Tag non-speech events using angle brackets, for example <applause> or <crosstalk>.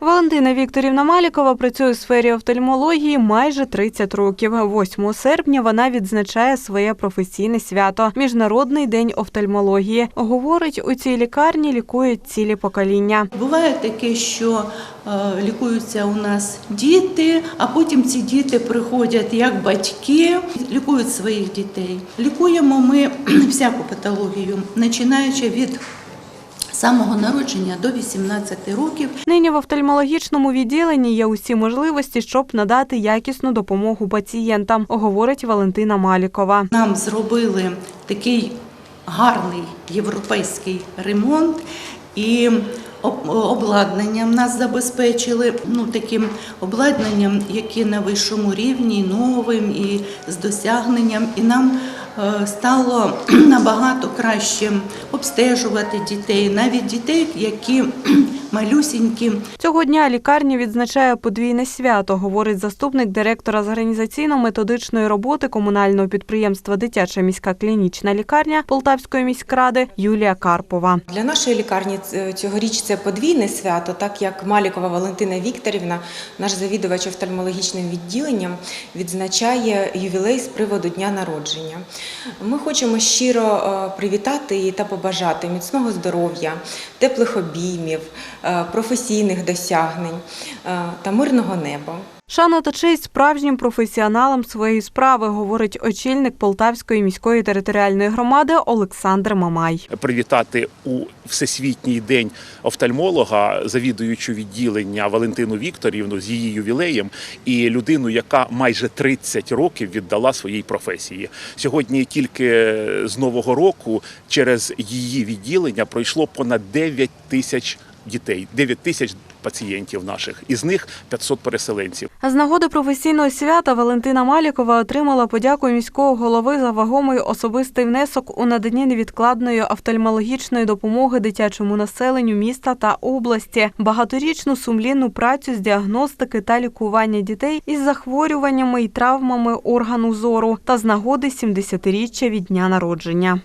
Валентина Вікторівна Малікова працює у сфері офтальмології майже 30 років. 8 серпня вона відзначає своє професійне свято Міжнародний день офтальмології. Говорить, у цій лікарні лікують цілі покоління. Буває таке, що е, лікуються у нас діти, а потім ці діти приходять як батьки, лікують своїх дітей. Лікуємо ми <clears throat> всяку патологію, починаючи від самого народження до 18 років. Нині в офтальмологічному відділенні є усі можливості, щоб надати якісну допомогу пацієнтам, говорить Валентина Малікова. Нам зробили такий гарний європейський ремонт і об- обладнанням нас забезпечили ну, таким обладнанням, яке на вищому рівні, новим і з досягненням. І нам стало <clears throat> набагато краще обстежувати дітей, навіть дітей, які <clears throat> малюсінькі. Цього дня лікарня відзначає подвійне свято, говорить заступник директора з організаційно-методичної роботи комунального підприємства Дитяча міська клінічна лікарня Полтавської міськради Юлія Карпова. Для нашої лікарні ц- цьогоріч це подвійне свято, так як Малікова Валентина Вікторівна, наш завідувач офтальмологічним відділенням, відзначає ювілей з приводу дня народження. Ми хочемо щиро е, привітати та побажати міцного здоров'я, теплих обіймів, е, професійних досягнень е, та мирного неба. Шана та честь справжнім професіоналам своєї справи, говорить очільник Полтавської міської територіальної громади Олександр Мамай. привітати у всесвітній день офтальмолога, завідуючу відділення Валентину Вікторівну з її ювілеєм і людину, яка майже 30 років віддала своїй професії. Сьогодні тільки з нового року через її відділення пройшло понад 9 тисяч дітей, 9 тисяч пацієнтів наших, із них 500 переселенців. З нагоди професійного свята Валентина Малікова отримала подяку міського голови за вагомий особистий внесок у надання невідкладної офтальмологічної допомоги дитячому населенню міста та області, багаторічну сумлінну працю з діагностики та лікування дітей із захворюваннями і травмами органу зору та з нагоди 70-річчя від дня народження.